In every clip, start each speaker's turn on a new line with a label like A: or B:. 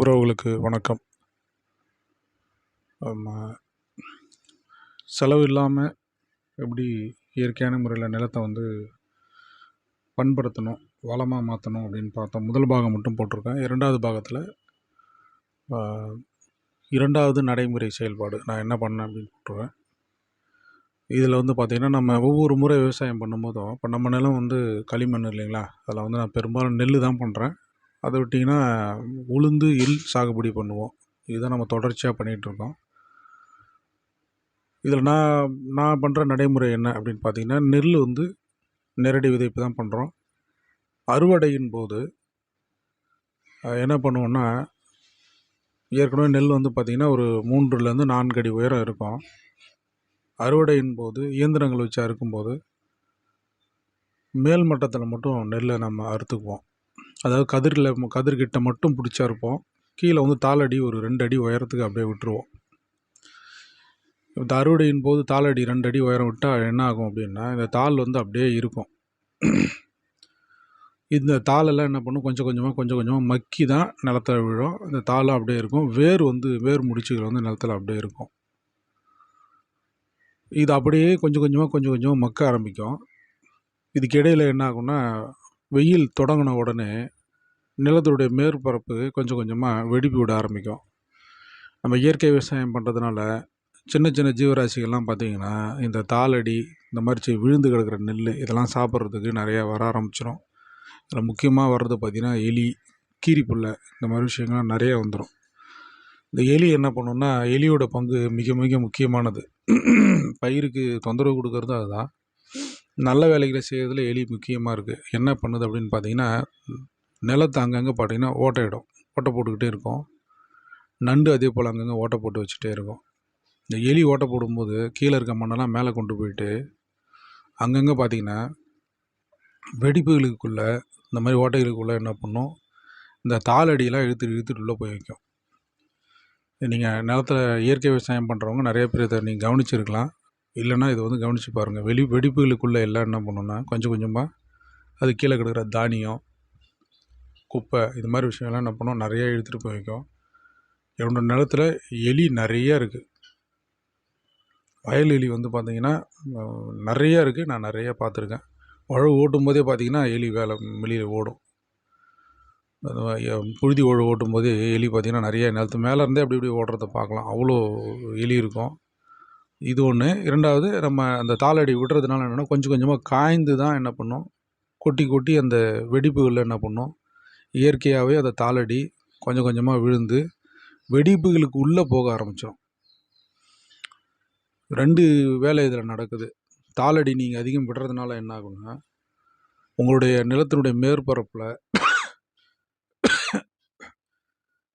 A: உறவுகளுக்கு வணக்கம் செலவு இல்லாமல் எப்படி இயற்கையான முறையில் நிலத்தை வந்து பண்படுத்தணும் வளமாக மாற்றணும் அப்படின்னு பார்த்தோம் முதல் பாகம் மட்டும் போட்டிருக்கேன் இரண்டாவது பாகத்தில் இரண்டாவது நடைமுறை செயல்பாடு நான் என்ன பண்ணேன் அப்படின்னு போட்டுருவேன் இதில் வந்து பார்த்திங்கன்னா நம்ம ஒவ்வொரு முறை விவசாயம் பண்ணும்போதும் இப்போ நம்ம நிலம் வந்து களிமண் இல்லைங்களா அதில் வந்து நான் பெரும்பாலும் நெல் தான் பண்ணுறேன் அதை விட்டிங்கன்னா உளுந்து எள் சாகுபடி பண்ணுவோம் இதுதான் நம்ம தொடர்ச்சியாக பண்ணிகிட்ருக்கோம் இதில் நான் நான் பண்ணுற நடைமுறை என்ன அப்படின்னு பார்த்தீங்கன்னா நெல் வந்து நேரடி விதைப்பு தான் பண்ணுறோம் அறுவடையின் போது என்ன பண்ணுவோன்னா ஏற்கனவே நெல் வந்து பார்த்திங்கன்னா ஒரு மூன்றுலேருந்து நான்கு அடி உயரம் இருக்கும் அறுவடையின் போது இயந்திரங்கள் வச்சு அறுக்கும்போது மேல் மட்டத்தில் மட்டும் நெல்லை நம்ம அறுத்துக்குவோம் அதாவது கதிரில் கதிர்கிட்ட மட்டும் பிடிச்சா இருப்போம் கீழே வந்து தாளடி ஒரு ரெண்டு அடி உயரத்துக்கு அப்படியே விட்டுருவோம் இந்த அறுவடையின் போது தாளடி ரெண்டு அடி உயரம் விட்டால் என்ன ஆகும் அப்படின்னா இந்த தாள் வந்து அப்படியே இருக்கும் இந்த தாளெல்லாம் என்ன பண்ணும் கொஞ்சம் கொஞ்சமாக கொஞ்சம் கொஞ்சமாக மக்கி தான் நிலத்தில் விழும் இந்த தாளும் அப்படியே இருக்கும் வேர் வந்து வேர் முடிச்சுகள் வந்து நிலத்தில் அப்படியே இருக்கும் இது அப்படியே கொஞ்சம் கொஞ்சமாக கொஞ்சம் கொஞ்சமாக மக்க ஆரம்பிக்கும் இதுக்கிடையில் என்ன ஆகும்னா வெயில் தொடங்கின உடனே நிலத்துடைய மேற்பரப்பு கொஞ்சம் கொஞ்சமாக வெடிப்பு விட ஆரம்பிக்கும் நம்ம இயற்கை விவசாயம் பண்ணுறதுனால சின்ன சின்ன ஜீவராசிகள்லாம் பார்த்திங்கன்னா இந்த தாளடி இந்த மாதிரி விழுந்து கிடக்கிற நெல் இதெல்லாம் சாப்பிட்றதுக்கு நிறையா வர ஆரம்பிச்சிடும் இதில் முக்கியமாக வர்றது பார்த்திங்கன்னா எலி கீரிப்புல்லை இந்த மாதிரி விஷயங்கள்லாம் நிறையா வந்துடும் இந்த எலி என்ன பண்ணுன்னா எலியோட பங்கு மிக மிக முக்கியமானது பயிருக்கு தொந்தரவு கொடுக்கறதும் அதுதான் நல்ல வேலைகளை செய்கிறதுல எலி முக்கியமாக இருக்குது என்ன பண்ணுது அப்படின்னு பார்த்தீங்கன்னா நிலத்தை அங்கங்கே பார்த்தீங்கன்னா ஓட்டையிடும் ஓட்டை போட்டுக்கிட்டே இருக்கும் நண்டு அதே போல் அங்கங்கே ஓட்டை போட்டு வச்சுட்டே இருக்கும் இந்த எலி ஓட்டை போடும்போது கீழே இருக்க மண்ணெல்லாம் மேலே கொண்டு போயிட்டு அங்கங்கே பார்த்திங்கன்னா வெடிப்புகளுக்குள்ளே இந்த மாதிரி ஓட்டைகளுக்குள்ளே என்ன பண்ணும் இந்த தாளடியெல்லாம் இழுத்து இழுத்துட்டு உள்ளே போய் வைக்கும் நீங்கள் நிலத்தில் இயற்கை விவசாயம் பண்ணுறவங்க நிறைய பேர் இதை நீங்கள் கவனிச்சிருக்கலாம் இல்லைன்னா இதை வந்து கவனித்து பாருங்கள் வெளி வெடிப்புகளுக்குள்ளே எல்லாம் என்ன பண்ணுன்னா கொஞ்சம் கொஞ்சமாக அது கீழே கிடக்கிற தானியம் குப்பை இது மாதிரி விஷயம்லாம் என்ன பண்ணுவோம் நிறையா எடுத்துகிட்டு போய் வைக்கும் என்னோட நிலத்துல எலி நிறையா இருக்குது வயல் எலி வந்து பார்த்திங்கன்னா நிறையா இருக்குது நான் நிறையா பார்த்துருக்கேன் உழவு ஓட்டும் போதே பார்த்திங்கன்னா எலி வேலை வெளியில் ஓடும் புழுதி உழவு ஓட்டும் போதே எலி பார்த்திங்கன்னா நிறைய நிலத்து மேலே இருந்தே அப்படி இப்படி ஓடுறத பார்க்கலாம் அவ்வளோ எலி இருக்கும் இது ஒன்று இரண்டாவது நம்ம அந்த தாளடி விடுறதுனால என்னென்னா கொஞ்சம் கொஞ்சமாக காய்ந்து தான் என்ன பண்ணும் கொட்டி கொட்டி அந்த வெடிப்புகளில் என்ன பண்ணும் இயற்கையாகவே அந்த தாளடி கொஞ்சம் கொஞ்சமாக விழுந்து வெடிப்புகளுக்கு உள்ளே போக ஆரம்பித்தோம் ரெண்டு வேலை இதில் நடக்குது தாளடி நீங்கள் அதிகம் விடுறதுனால என்ன ஆகும்னா உங்களுடைய நிலத்தினுடைய மேற்பரப்பில்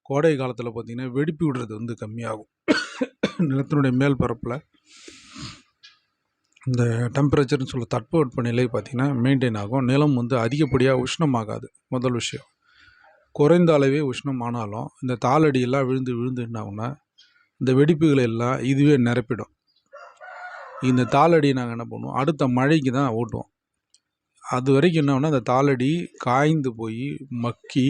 A: கோடை காலத்தில் பார்த்திங்கன்னா வெடிப்பு விடுறது வந்து கம்மியாகும் நிலத்தினுடைய மேல் பரப்பில் இந்த டெம்பரேச்சர்னு சொல்ல தட்பவெட்ப நிலை பார்த்திங்கன்னா மெயின்டைன் ஆகும் நிலம் வந்து அதிகப்படியாக உஷ்ணமாகாது முதல் விஷயம் குறைந்த அளவே உஷ்ணம் ஆனாலும் இந்த தாளடியெல்லாம் விழுந்து விழுந்து என்னாகும்னா இந்த வெடிப்புகளை எல்லாம் இதுவே நிரப்பிடும் இந்த தாளடி நாங்கள் என்ன பண்ணுவோம் அடுத்த மழைக்கு தான் ஓட்டுவோம் அது வரைக்கும் என்ன அந்த தாளடி காய்ந்து போய் மக்கி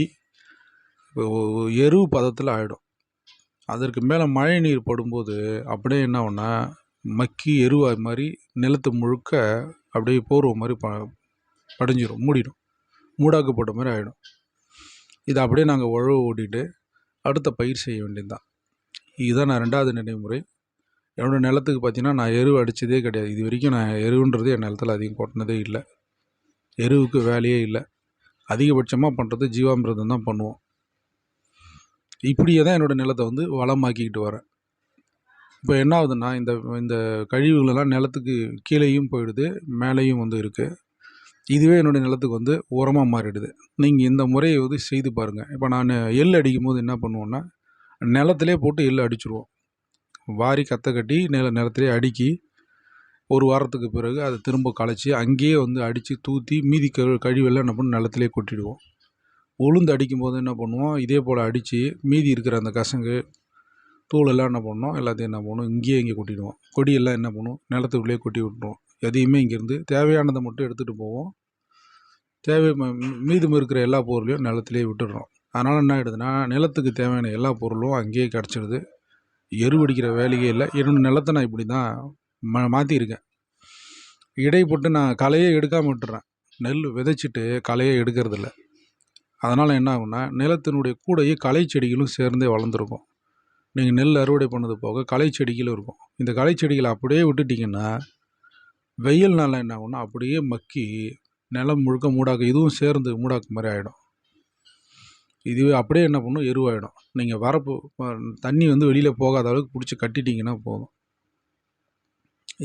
A: எரு பதத்தில் ஆகிடும் அதற்கு மேலே மழை நீர் படும்போது அப்படியே என்ன ஒன்று மக்கி எருவாய் மாதிரி நிலத்தை முழுக்க அப்படியே போர்வை மாதிரி ப படிஞ்சிடும் மூடிடும் மூடாக்கு போட்ட மாதிரி ஆகிடும் இதை அப்படியே நாங்கள் உழவு ஓட்டிகிட்டு அடுத்த பயிர் செய்ய வேண்டியது தான் இதுதான் நான் ரெண்டாவது நடைமுறை என்னோடய நிலத்துக்கு பார்த்தீங்கன்னா நான் எருவு அடித்ததே கிடையாது இது வரைக்கும் நான் எருவுன்றது என் நிலத்தில் அதிகம் கொட்டினதே இல்லை எருவுக்கு வேலையே இல்லை அதிகபட்சமாக பண்ணுறது ஜீவாமிரதம் தான் பண்ணுவோம் இப்படியே தான் என்னோடய நிலத்தை வந்து வளமாக்கிக்கிட்டு வரேன் இப்போ என்ன ஆகுதுன்னா இந்த இந்த கழிவுகளெல்லாம் நிலத்துக்கு கீழேயும் போயிடுது மேலேயும் வந்து இருக்குது இதுவே என்னுடைய நிலத்துக்கு வந்து உரமாக மாறிடுது நீங்கள் இந்த முறையை வந்து செய்து பாருங்கள் இப்போ நான் எள் அடிக்கும் போது என்ன பண்ணுவோன்னா நிலத்திலே போட்டு எள் அடிச்சுருவோம் வாரி கத்த கட்டி நில நிலத்திலே அடுக்கி ஒரு வாரத்துக்கு பிறகு அதை திரும்ப களைச்சி அங்கேயே வந்து அடித்து தூத்தி மீதி கழிவெல்லாம் என்ன பண்ணும் நிலத்திலே கொட்டிடுவோம் உளுந்து அடிக்கும் போது என்ன பண்ணுவோம் இதே போல் அடித்து மீதி இருக்கிற அந்த கசங்கு தூளெல்லாம் என்ன பண்ணோம் எல்லாத்தையும் என்ன பண்ணுவோம் இங்கேயே இங்கே கொட்டிடுவோம் கொடியெல்லாம் என்ன பண்ணுவோம் நிலத்துக்குள்ளேயே கொட்டி விட்டுருவோம் எதையுமே இங்கேருந்து தேவையானதை மட்டும் எடுத்துகிட்டு போவோம் தேவை மீதும் இருக்கிற எல்லா பொருளையும் நிலத்திலே விட்டுடுறோம் அதனால் என்ன ஆகிடுதுன்னா நிலத்துக்கு தேவையான எல்லா பொருளும் அங்கேயே கிடச்சிடுது எருவடிக்கிற வேலையே இல்லை என்னோடய நிலத்தை நான் இப்படி தான் ம மாற்றிருக்கேன் இடைப்பட்டு நான் களையே எடுக்காமல் விட்டுறேன் நெல் விதைச்சிட்டு களையே எடுக்கிறதில்ல அதனால் என்ன ஆகும்னா நிலத்தினுடைய கூடையே களை செடிகளும் சேர்ந்தே வளர்ந்துருக்கும் நீங்கள் நெல் அறுவடை பண்ணது போக களை செடிகளும் இருக்கும் இந்த களை செடிகளை அப்படியே விட்டுட்டிங்கன்னா வெயில் நாளில் என்ன ஆகும்னா அப்படியே மக்கி நிலம் முழுக்க மூடாக்கு இதுவும் சேர்ந்து மூடாக்கு மாதிரி ஆகிடும் இதுவே அப்படியே என்ன பண்ணும் எருவாயிடும் நீங்கள் வரப்பு தண்ணி வந்து வெளியில் போகாத அளவுக்கு பிடிச்சி கட்டிட்டிங்கன்னா போதும்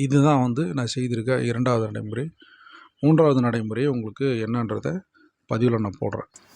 A: இதுதான் வந்து நான் செய்திருக்க இரண்டாவது நடைமுறை மூன்றாவது நடைமுறை உங்களுக்கு என்னன்றதை பதிவில் நான் போடுறேன்